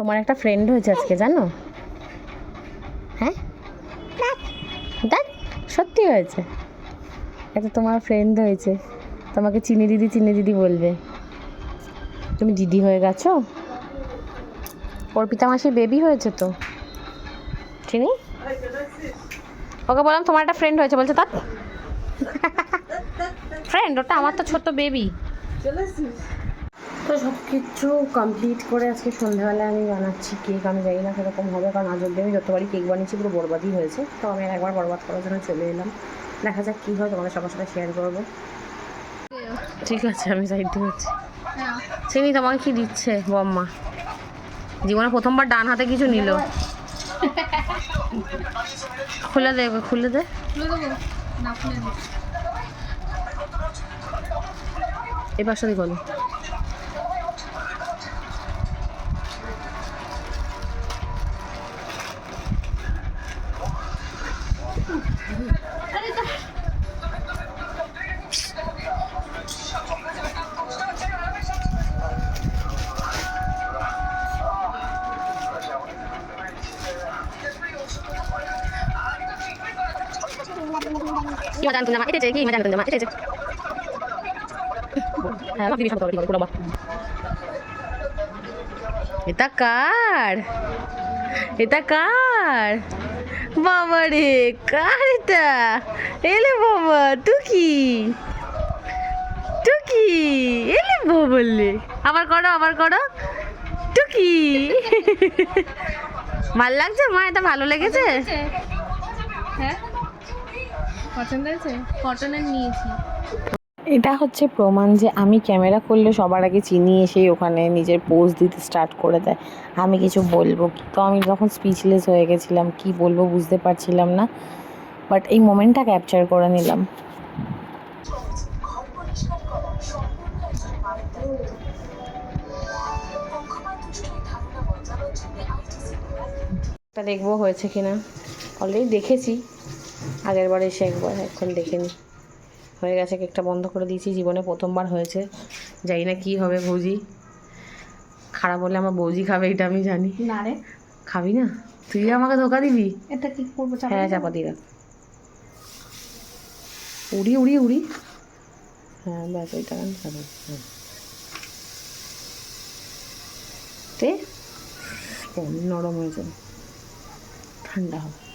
তোমার একটা ফ্রেন্ড হয়েছে আজকে, জানো? হ্যাঁ? দেখ সত্যি হয়েছে। এটা তোমার ফ্রেন্ড হয়েছে। তোমাকে চিনি দিদি চিনি দিদি বলবে। তুমি দিদি হয়ে গেছো? অর্পিতা মাসির বেবি হয়েছে তো? চিনি? ওকে বললাম তোমার একটা ফ্রেন্ড হয়েছে, বলছে তার ফ্রেন্ড ওটা আমার তো ছোট্ট বেবি তো সব কিছু কমপ্লিট করে আজকে সন্ধ্যাবেলায় আমি বানাচ্ছি কেক আমি জানি না সেরকম হবে, কারণ আজ অব্দি আমি যতবারই কেক বানিয়েছি পুরো বরবাদই হয়েছে। তো আমি একবার বরবাদ করার জন্য চলে এলাম। দেখা যাক কী হয়, তোমাদের সবার সাথে শেয়ার করব। ঠিক আছে, আমি সাইড দিচ্ছি চিনি তোমাকে কি দিচ্ছে, বম্মা? জীবনে প্রথমবার ডান হাতে কিছু নিল। খুলে দে খুলে দে। পাশটা দিয়ে বলো। মজা আনতুন জামা এটেছে কি মজা আনতুন জামা এটেছে হ্যাঁ পুরো এটা কার এটা কার বাবা রে কার এটা এলে বাবা টুকি টুকি এলে বাবা বললে আবার করো আবার করো টুকি ভালো লাগছে মা এটা ভালো লেগেছে হ্যাঁ পছন্দ হয়েছে নিয়েছি। এটা হচ্ছে প্রমাণ যে আমি ক্যামেরা করলে সবার আগে চিনি এসেই ওখানে নিজের পোজ দিতে স্টার্ট করে দেয়। আমি কিছু বলব তো আমি যখন স্পিচলেস হয়ে গেছিলাম, কি বলব বুঝতে পারছিলাম না। বাট এই মোমেন্টটা ক্যাপচার করে নিলাম। দেখব হয়েছে কিনা। অলরেডি দেখেছি। আগের বার এসে একবার এখন দেখিনি। হয়ে গেছে কেকটা বন্ধ করে দিয়েছি জীবনে প্রথমবার হয়েছে। জানি না কী হবে ভৌজি খারাপ হলে আমার বৌজি খাবে এটা আমি জানি। না রে। খাবি না? তুই আমাকে ধোকা দিবি? এটা কি করব হ্যাঁ চাপা দিয়ে উড়ি উড়ি উড়ি। হ্যাঁ ব্যাস ওইটা আমি খাব। তে? নরম হয়ে যাবে ঠান্ডা হবে।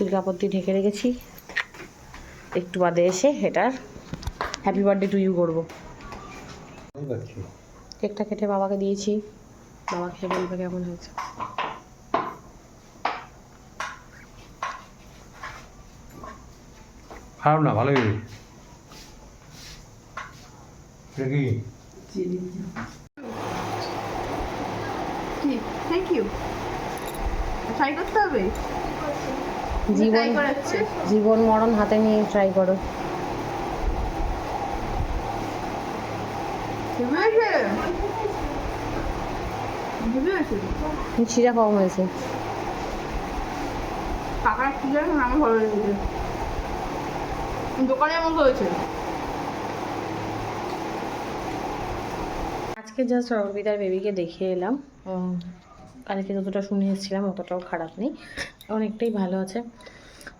সুতির কাপড় দিয়ে ঢেকে রেখেছি। একটু বাদে এসে এটার হ্যাপি বার্থডে টু ইউ করব। কেকটা কেটে বাবাকে দিয়েছি। বাবা খেয়ে বলবে কেমন হয়েছে। খারাপ না ভালোই কি? থ্যাংক ইউ ট্রাই করতে হবে? জীবন জীবন মরণ হাতে নিয়ে ট্রাই করো। মিষ্টিটা কম হয়েছে। কাকার কি জানো আমার ভালো লেগেছে। দোকানে এমন হয়েছে। আজকে জাস্ট অর্পিতার বেবিকে দেখে এলাম। কালকে যতটা শুনে এসেছিলাম অতটাও খারাপ নেই। অনেকটাই ভালো আছে।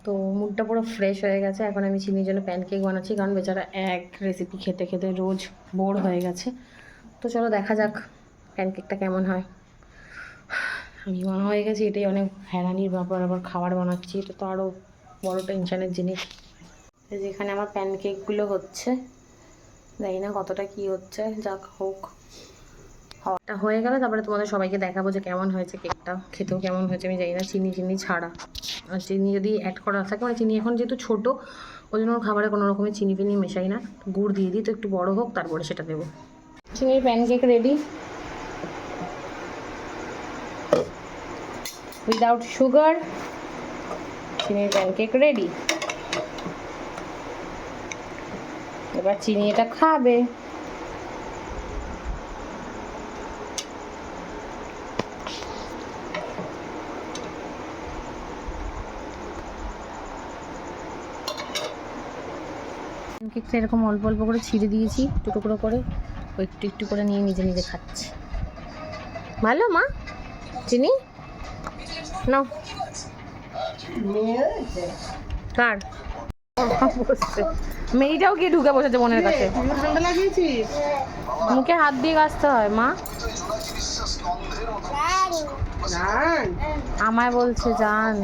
তো মুডটা পুরো ফ্রেশ হয়ে গেছে। এখন আমি চিনির জন্য প্যানকেক বানাচ্ছি, কারণ বেচারা এক রেসিপি খেতে খেতে রোজ বোর হয়ে গেছে। তো চলো দেখা যাক প্যানকেকটা কেমন হয়। আমি মা হয়ে গেছি, এটাই অনেক হ্যারানির ব্যাপার। আবার খাবার বানাচ্ছি, এটা তো আরও বড় টেনশনের জিনিস। যেখানে আমার প্যানকেকগুলো হচ্ছে। জানি না কতটা কি হচ্ছে, যাক হোক। হওয়াটা হয়ে গেলে, তারপরে তোমাদের সবাইকে দেখাবো যে কেমন হয়েছে কেকটা, খেতেও কেমন হয়েছে আমি জানি না, চিনি চিনি ছাড়া। আর চিনি যদি অ্যাড করা থাকে মানে চিনি এখন যেহেতু ছোটো, ওই জন্য খাবারে কোনো রকমের চিনি ফিনি মেশাই না। গুড় দিয়ে দিই, তো একটু বড় হোক, তারপরে সেটা দেবো। চিনির প্যানকেক রেডি উইদাউট সুগার চিনির প্যানকেক রেডি এবার চিনি এটা খাবে। কেকটা এরকম অল্প অল্প করে ছিঁড়ে দিয়েছি টুকরো করে। ও একটু একটু করে নিয়ে নিজে নিজে খাচ্ছে। ভালো মা? চিনি? নাও। কার? মেয়েটাও গিয়ে ঢুকে বসেছে বোনের কাছে। মুখে হাত দিয়ে গাছতে হয় মা। আমায় বলছে জান।